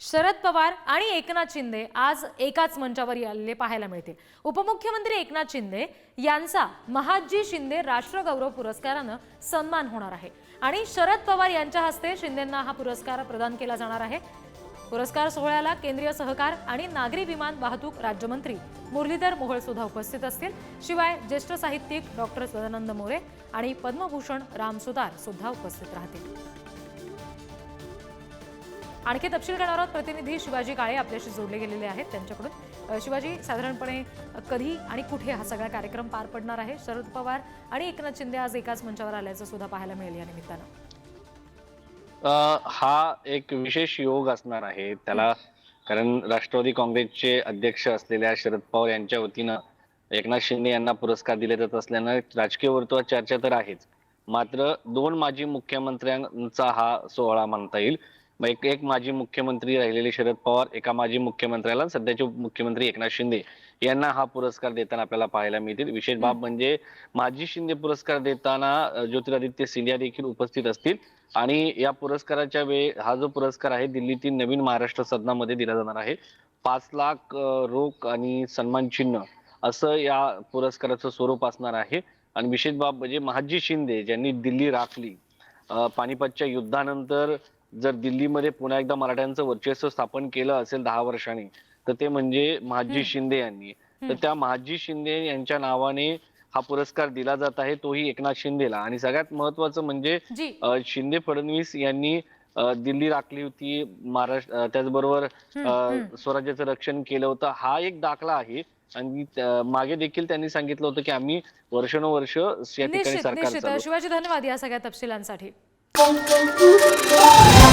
शरद पवार आणि एकनाथ शिंदे आज एकाच मंचावर आलेले पाहायला मिळतील. उपमुख्यमंत्री एकनाथ शिंदे यांचा महाजी शिंदे राष्ट्रगौरव पुरस्कारानं सन्मान होणार आहे. आणि शरद पवार यांच्या हस्ते शिंदेंना हा पुरस्कार प्रदान केला जाणार आहे. पुरस्कार सोहळ्याला केंद्रीय सहकार आणि नागरी विमान वाहतूक राज्यमंत्री मुरलीधर मोहोळ सुद्धा उपस्थित असतील. शिवाय ज्येष्ठ साहित्यिक डॉक्टर सदानंद मोरे आणि पद्मभूषण राम सुतार सुद्धा उपस्थित राहतील. आणखी तपशील करणार आहोत. प्रतिनिधी शिवाजी काळे आपल्याशी जोडले गेलेले आहेत. त्यांच्याकडून शिवाजी साधारणपणे कधी आणि कुठे हा सगळा कार्यक्रम पार पडणार आहे? शरद पवार आणि एकनाथ शिंदे आज एकाच मंचावर आल्याचं सुद्धा पाहायला मिळेल या निमित्तानं. हा एक विशेष योग असणार आहे. त्याला कारण राष्ट्रवादी काँग्रेसचे अध्यक्ष असलेल्या शरद पवार यांच्या वतीनं एकनाथ शिंदे यांना पुरस्कार दिले जात असल्यानं राजकीय वर्तुळात चर्चा तर आहेच. मात्र दोन माजी मुख्यमंत्र्यांचा हा सोहळा म्हणता येईल. मग एक एक माजी मुख्यमंत्री राहिलेले शरद पवार एका माजी मुख्यमंत्र्याला सध्याचे मुख्यमंत्री एकनाथ शिंदे यांना हा पुरस्कार देताना आपल्याला पाहायला मिळतील. विशेष बाब म्हणजे माजी शिंदे पुरस्कार देताना ज्योतिरादित्य सिंधिया देखील उपस्थित असतील. आणि या पुरस्काराच्या वेळी हा जो पुरस्कार आहे दिल्लीतील नवीन महाराष्ट्र सदनामध्ये दिला जाणार आहे. पाच लाख रोख आणि सन्मान चिन्ह असं या पुरस्काराचं स्वरूप असणार आहे. आणि विशेष बाब म्हणजे महाजी शिंदे ज्यांनी दिल्ली राखली पानिपतच्या युद्धानंतर जर दिल्लीमध्ये पुन्हा एकदा मराठ्यांचं वर्चस्व स्थापन केलं असेल दहा वर्षांनी तर ते म्हणजे महाजी. शिंदे यांनी. तर. त्या महाजी शिंदे यांच्या नावाने हा पुरस्कार दिला जात आहे तोही एकनाथ शिंदेला. आणि सगळ्यात महत्वाचं म्हणजे शिंदे फडणवीस यांनी दिल्ली राखली होती महाराष्ट्र त्याचबरोबर. स्वराज्याचं रक्षण केलं होतं. हा एक दाखला आहे. आणि मागे देखील त्यांनी सांगितलं होतं की आम्ही वर्षानुवर्ष या ठिकाणी सरकार शिवाजी धन्यवाद या सगळ्या तपशिलांसाठी. Boom, boom, boom.